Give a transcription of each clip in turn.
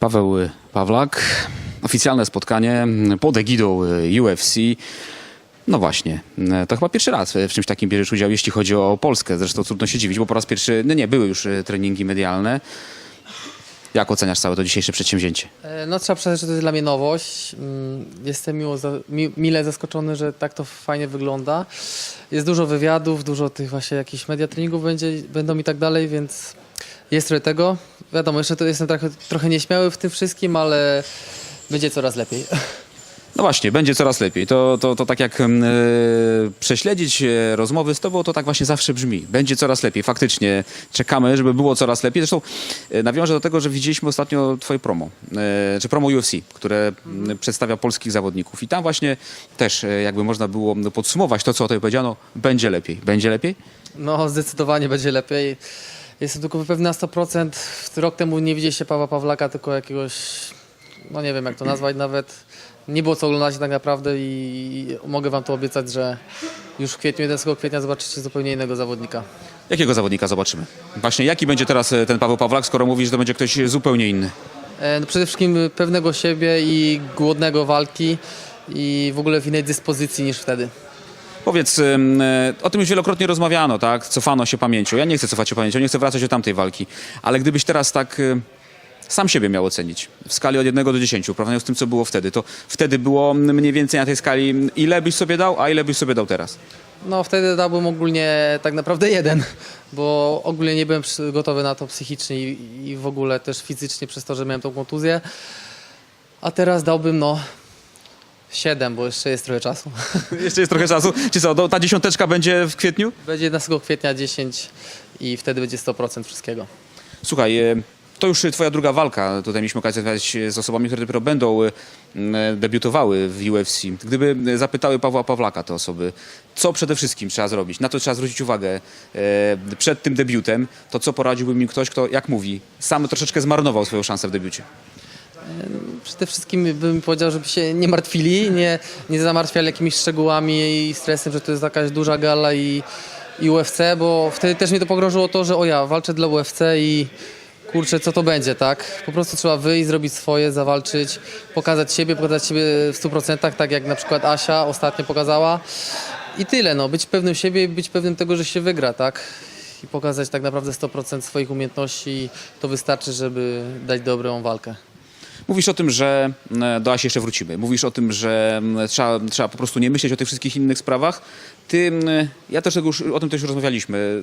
Paweł Pawlak. Oficjalne spotkanie pod egidą UFC. No właśnie, to chyba pierwszy raz w czymś takim bierzesz udział, jeśli chodzi o Polskę. Zresztą trudno się dziwić, bo po raz pierwszy, no nie, były już e, treningi medialne. Jak oceniasz całe to dzisiejsze przedsięwzięcie? E, No trzeba przyznać, że to jest dla mnie nowość. Mm, Jestem miło mile zaskoczony, że tak to fajnie wygląda. Jest dużo wywiadów, dużo tych właśnie jakichś media treningów będzie, będą i tak dalej, więc jest trochę tego. Wiadomo, jeszcze to jestem trochę, trochę nieśmiały w tym wszystkim, ale będzie coraz lepiej. No właśnie, będzie coraz lepiej. To, to, to tak jak e, prześledzić e, rozmowy z tobą, to tak właśnie zawsze brzmi. Będzie coraz lepiej. Faktycznie czekamy, żeby było coraz lepiej. Zresztą e, nawiążę do tego, że widzieliśmy ostatnio twoje promo, e, czy promo UFC, które mm, przedstawia polskich zawodników. I tam właśnie też e, jakby można było podsumować to, co o tobie powiedziano, będzie lepiej. Będzie lepiej? No zdecydowanie będzie lepiej. Jestem tylko pewny na 100%. Rok temu nie widzieliście Pawła Pawlaka, tylko jakiegoś, no nie wiem jak to nazwać nawet. Nie było co oglądać tak naprawdę i mogę wam to obiecać, że już w kwietniu, 11 kwietnia zobaczycie zupełnie innego zawodnika. Jakiego zawodnika zobaczymy? Właśnie jaki będzie teraz e, ten Paweł Pawlak, skoro mówisz, że to będzie ktoś zupełnie inny? E, No przede wszystkim pewnego siebie i głodnego walki i w ogóle w innej dyspozycji niż wtedy. Powiedz, e, o tym już wielokrotnie rozmawiano, tak? Cofano się pamięcią. Ja nie chcę cofać się pamięcią, nie chcę wracać do tamtej walki. Ale gdybyś teraz tak y, sam siebie miał ocenić w skali od 1 do 10, porównując z tym, co było wtedy, to wtedy było mniej więcej na tej skali ile byś sobie dał, a ile byś sobie dał teraz? No wtedy dałbym ogólnie tak naprawdę jeden, bo ogólnie nie byłem gotowy na to psychicznie i, i w ogóle też fizycznie przez to, że miałem tą kontuzję. A teraz dałbym no 7, bo jeszcze jest trochę czasu. Jeszcze jest trochę czasu. Czy co, do- ta dziesiąteczka będzie w kwietniu? Będzie 11 kwietnia 10 i wtedy będzie 100% wszystkiego. Słuchaj, e, to już twoja druga walka. Tutaj mieliśmy okazję rozmawiać z osobami, które dopiero będą e, m, debiutowały w UFC. Gdyby e, zapytały Pawła Pawlaka te osoby, co przede wszystkim trzeba zrobić, na to trzeba zwrócić uwagę e, przed tym debiutem, to co poradziłby mi ktoś, kto, jak mówi, sam troszeczkę zmarnował swoją szansę w debiucie. Przede wszystkim bym powiedział, żeby się nie martwili, nie, nie zamartwiali jakimiś szczegółami i stresem, że to jest jakaś duża gala i, i UFC, bo wtedy też mnie to pogrążyło to, że o ja walczę dla UFC i kurczę, co to będzie, tak? Po prostu trzeba wyjść, zrobić swoje, zawalczyć, pokazać siebie, pokazać siebie w 100%, tak jak na przykład Asia ostatnio pokazała. I tyle, no, być pewnym siebie i być pewnym tego, że się wygra, tak? I pokazać tak naprawdę 100% swoich umiejętności to wystarczy, żeby dać dobrą walkę. Mówisz o tym, że m, do Asi jeszcze wrócimy. Mówisz o tym, że m, trzeba, trzeba po prostu nie myśleć o tych wszystkich innych sprawach. Ty, m, ja też tego już, o tym też rozmawialiśmy.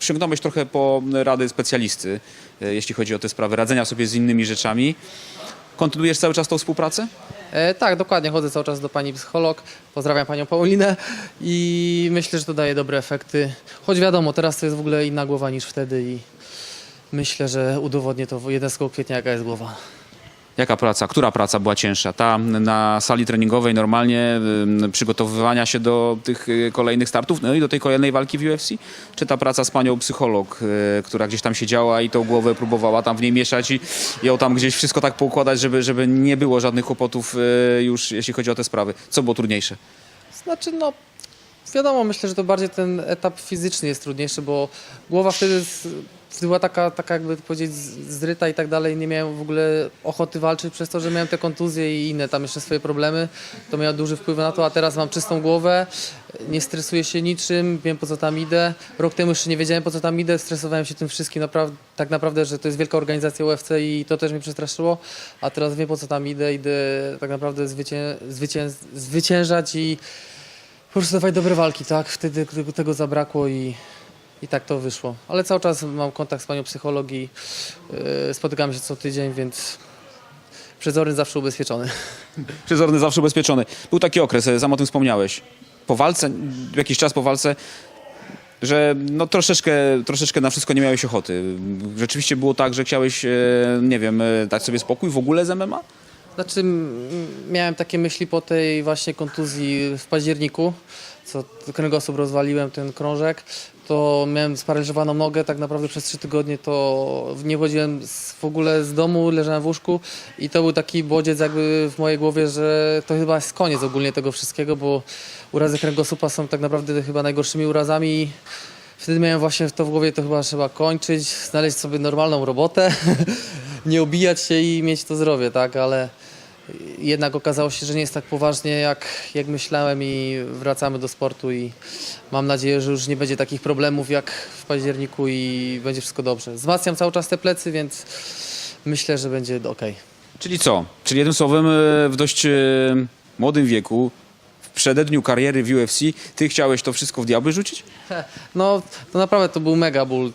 Sięgnąłeś trochę po rady specjalisty, e, jeśli chodzi o te sprawy, radzenia sobie z innymi rzeczami. Kontynuujesz cały czas tą współpracę? E, tak, dokładnie. Chodzę cały czas do pani psycholog. Pozdrawiam panią Paulinę i myślę, że to daje dobre efekty. Choć wiadomo, teraz to jest w ogóle inna głowa niż wtedy i myślę, że udowodnię to 11 kwietnia, jaka jest głowa. Jaka praca, która praca była cięższa? Ta na sali treningowej normalnie, przygotowywania się do tych y, kolejnych startów, no i do tej kolejnej walki w UFC? Czy ta praca z panią psycholog, y, która gdzieś tam siedziała i tą głowę próbowała tam w niej mieszać i ją tam gdzieś wszystko tak poukładać, żeby, żeby nie było żadnych kłopotów y, już, jeśli chodzi o te sprawy? Co było trudniejsze? Znaczy, no wiadomo, myślę, że to bardziej ten etap fizyczny jest trudniejszy, bo głowa wtedy z, była taka, taka jakby powiedzieć zryta i tak dalej. Nie miałem w ogóle ochoty walczyć przez to, że miałem te kontuzje i inne tam jeszcze swoje problemy. To miało duży wpływ na to, a teraz mam czystą głowę, nie stresuję się niczym, wiem po co tam idę. Rok temu jeszcze nie wiedziałem po co tam idę, stresowałem się tym wszystkim naprawdę, tak naprawdę, że to jest wielka organizacja UFC i to też mnie przestraszyło, a teraz wiem po co tam idę, idę tak naprawdę zwycię, zwycię, zwyciężać i po prostu dawać dobre walki, tak? Wtedy tego- zabrakło i, i tak to wyszło. Ale cały czas mam kontakt z panią psychologii, yy, spotykamy się co tydzień, więc przezorny zawsze ubezpieczony. Przezorny zawsze ubezpieczony. Był taki okres, e, sam o tym wspomniałeś. Po walce, jakiś czas po walce, że no troszeczkę, troszeczkę na wszystko nie miałeś ochoty. Rzeczywiście było tak, że chciałeś, e, nie wiem, e, dać sobie spokój w ogóle z MMA? Znaczy, miałem takie myśli po tej właśnie kontuzji w październiku, co kręgosłup rozwaliłem, ten krążek, to miałem sparaliżowaną nogę, tak naprawdę przez trzy tygodnie to nie chodziłem w ogóle z domu, leżałem w łóżku i to był taki bodziec jakby w mojej głowie, że to chyba jest koniec ogólnie tego wszystkiego, bo urazy kręgosłupa są tak naprawdę chyba najgorszymi urazami Wtedy miałem właśnie to w głowie, to chyba trzeba kończyć, znaleźć sobie normalną robotę nie obijać się i mieć to zdrowie, tak, ale jednak okazało się, że nie jest tak poważnie jak, jak myślałem i wracamy do sportu i mam nadzieję, że już nie będzie takich problemów jak w październiku i będzie wszystko dobrze. Wzmacniam cały czas te plecy, więc myślę, że będzie ok. Czyli co? Czyli jednym słowem, e, w dość e, młodym wieku, przededniu kariery w UFC, ty chciałeś to wszystko w diabły rzucić? No, to naprawdę to był mega ból.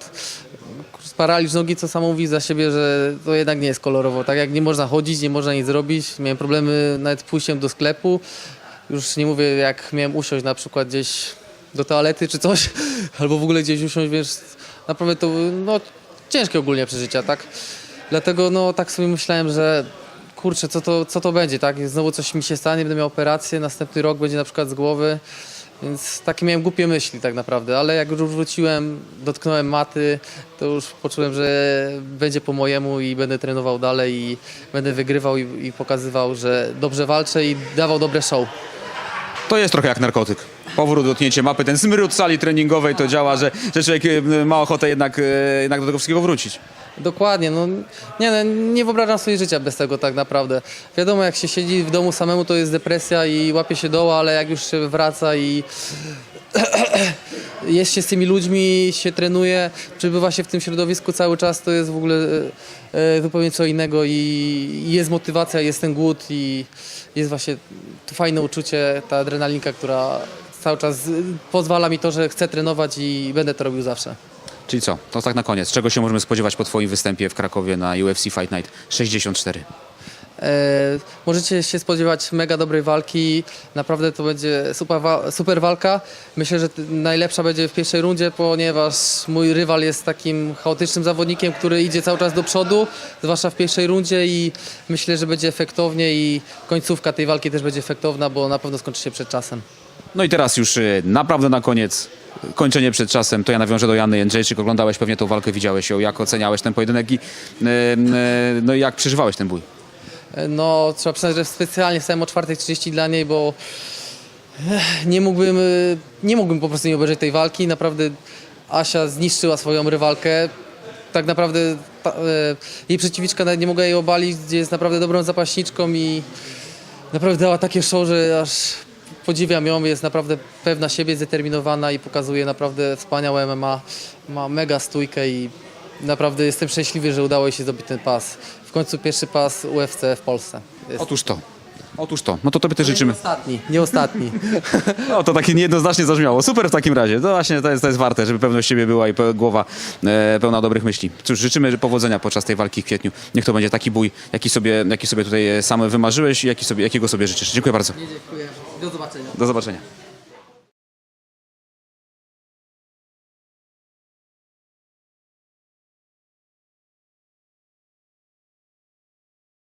Paraliż nogi, co samo mówi za siebie, że to jednak nie jest kolorowo. Tak jak nie można chodzić, nie można nic zrobić. Miałem problemy nawet pójściem do sklepu. Już nie mówię, jak miałem usiąść na przykład gdzieś do toalety czy coś, albo w ogóle gdzieś usiąść, więc naprawdę to no, ciężkie ogólnie przeżycia, tak? Dlatego no, tak sobie myślałem, że kurczę, co to, co to będzie, tak? Znowu coś mi się stanie, będę miał operację, następny rok będzie na przykład z głowy. Więc takie miałem głupie myśli tak naprawdę, ale jak już wróciłem, dotknąłem maty, to już poczułem, że będzie po mojemu i będę trenował dalej i będę wygrywał i, i pokazywał, że dobrze walczę i dawał dobre show. To jest trochę jak narkotyk. Powrót, dotknięcie mapy, ten smród sali treningowej to działa, że, że człowiek e, ma ochotę jednak, e, jednak do tego wszystkiego wrócić. Dokładnie, no nie, no, nie wyobrażam sobie życia bez tego tak naprawdę. Wiadomo, jak się siedzi w domu samemu, to jest depresja i łapie się doła, ale jak już się wraca i jest się z tymi ludźmi, się trenuje, przebywa się w tym środowisku cały czas, to jest w ogóle e, e, zupełnie co innego i, jest motywacja, jest ten głód i jest właśnie to fajne uczucie, ta adrenalinka, która cały czas pozwala mi to, że chcę trenować i będę to robił zawsze. Czyli co? To tak na koniec. Czego się możemy spodziewać po twoim występie w Krakowie na UFC Fight Night 64? E, możecie się spodziewać mega dobrej walki. Naprawdę to będzie super, wa- super walka. Myślę, że najlepsza będzie w pierwszej rundzie, ponieważ mój rywal jest takim chaotycznym zawodnikiem, który idzie cały czas do przodu, zwłaszcza w pierwszej rundzie i myślę, że będzie efektownie i końcówka tej walki też będzie efektowna, bo na pewno skończy się przed czasem. No i teraz już e, naprawdę na koniec, kończenie przed czasem, to ja nawiążę do Jany Jędrzejczyk. Oglądałeś pewnie tą walkę, widziałeś ją. Jak oceniałeś ten pojedynek i e, e, no jak przeżywałeś ten bój? E, No, trzeba przyznać, że specjalnie wstałem o 4.30 dla niej, bo nie mógłbym, nie mógłbym po prostu nie obejrzeć tej walki. Naprawdę Asia zniszczyła swoją rywalkę. Tak naprawdę ta, jej przeciwniczka nie mogła jej obalić, jest naprawdę dobrą zapaśniczką i naprawdę dała takie show, że aż podziwiam ją. Jest naprawdę pewna siebie, zdeterminowana i pokazuje naprawdę wspaniałe MMA. Ma mega stójkę i naprawdę jestem szczęśliwy, że udało jej się zdobyć ten pas. W końcu pierwszy pas UFC w Polsce. Jest Otóż to. Otóż to. No to tobie też życzymy. Nie ostatni, nie ostatni. No to takie niejednoznacznie zabrzmiało. Super w takim razie. To właśnie to jest, to jest warte, żeby pewność siebie była i pe- głowa e, pełna dobrych myśli. Cóż, życzymy powodzenia podczas tej walki w kwietniu. Niech to będzie taki bój, jaki sobie, jaki sobie tutaj sam wymarzyłeś i jaki sobie, jakiego sobie życzysz. Dziękuję bardzo. Nie dziękuję. Do zobaczenia. Do zobaczenia.